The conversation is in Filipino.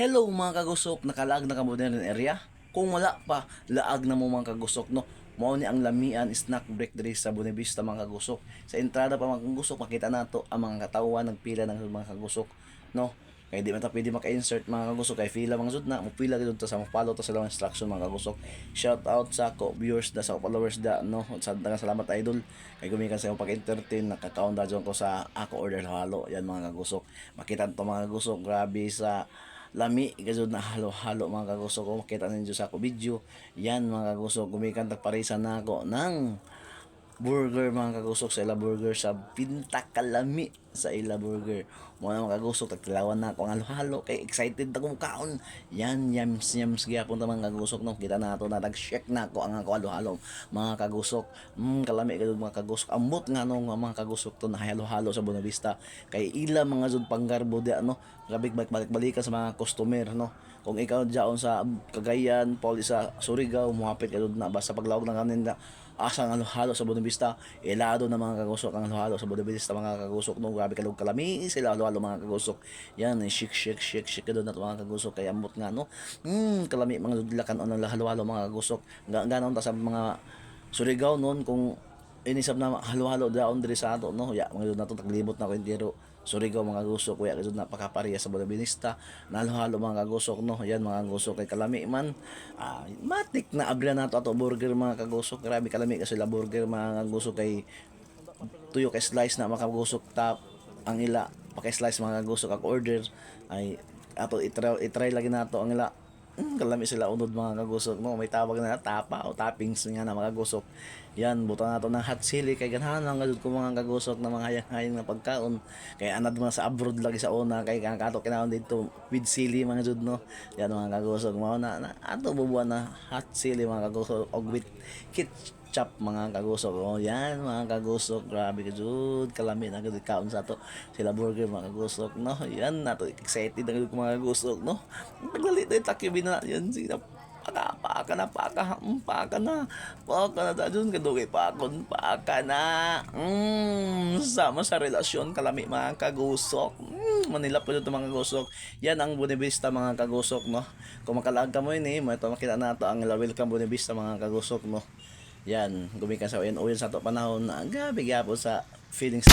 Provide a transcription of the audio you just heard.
Hello mga kagusok, nakalaag na ka mo din area? Kung wala pa, laag na mo mga kagusok, no? Mao ni ang lamian snack break diri sa Bonavista mga kagusok. Sa entrada pa mga kagusok, makita nato ang mga katawan nagpila ng mga kagusok, no? Kaya di man pwede maka-insert mga kagusok kay fila mga sud na mo pila gid sa mo follow ta sa lang instruction mga kagusok. Shout out sa ko viewers da sa followers da no. Sa daghang salamat idol kay gumikan sa imong pag-entertain nakakaon da ko sa ako order halo yan mga kagusok. Makita to mga kagusok grabe sa lami gazud na halo-halo mga kagusok ko. Makita ninyo sa ako video. Yan mga kagusok gumikan tagparisan na ako ng burger mga kagusok sa ila burger sa pintakalami sa ila burger. Mo na mga kagusok tagtilawan na ako ang halo-halo kay excited ako kaon. Yan yams yams gyapon ta mga kagusok no? Kita na ato na nag-check na ako ang ako halo-halo. Mga kagusok mm, kalami kadud mga kagusok. Ambot nga no mga kagusok to na halo-halo sa Bonavista kay ila mga jud panggarbo di ano? Grabe balik-balikan sa mga customer no? Kung ikaw diyan sa Cagayan, Poli sa Surigao, muhapit ka doon na basta paglawag ng kanin asa ang halo sa Bonavista, elado na mga kagusok ang halo sa Bonavista mga kagusok no grabe kalog kalami sila halo mga kagusok. Yan shik shik shik shik ka doon na mga kagusok. Kaya ambot nga no? Hmm kalami mga dudlakan on ang halo halo mga kagusok. Ga- ganon ta sa mga Surigao noon kung inisab na halo-halo daon diri sa ato no? Ya mga nato taglibot na ko entero Surigao mga gusok kuya kadto na pakapariya sa Bonavista nalo-halo mga kagusok no? Yan mga gusok kay kalami man ah, matik na abra nato ato burger mga kagusok. Grabe kalami kasi la burger mga kagusok. Kay tuyo kay slice na makagusok tap ang ila paka-slice mga kagusok ang order ay ato itry, itry lagi nato ang ila. Mm, kalami sila unod mga kagusok no may tawag na tapa o toppings nga na mga kagusok yan buto nato ng hot chili kay ganahan ang gadud ko mga kagusok na mga hayang-hayang na pagkaon. Kay anad mga sa abroad lagi sa una kay kang kato kinahon dito with chili mga jud no? Yan mga kagusok mao na, na ato bubuan na hot chili mga kagusok og with ketchup mga kagusok. Oh yan mga kagusok. Grabe ka jud kalami na gud kaon sa to. Sila burger mga kagusok no? Yan nato excited na gud mga kagusok no? Naglalit na takibin na. Yan sila paka paka na paka mm, paka na. Paka na dadun kadugay pakon paka na. Mm, sama sa relasyon kalami mga kagusok. Mm, Manila po dito mga kagusok. Yan ang Bonavista mga kagusok no? Kung makalaag ka mo ini mo ito makita nato ang welcome Bonavista mga kagusok no yan gumikan sa oyan sa to panahon na gabi gyapon sa feelings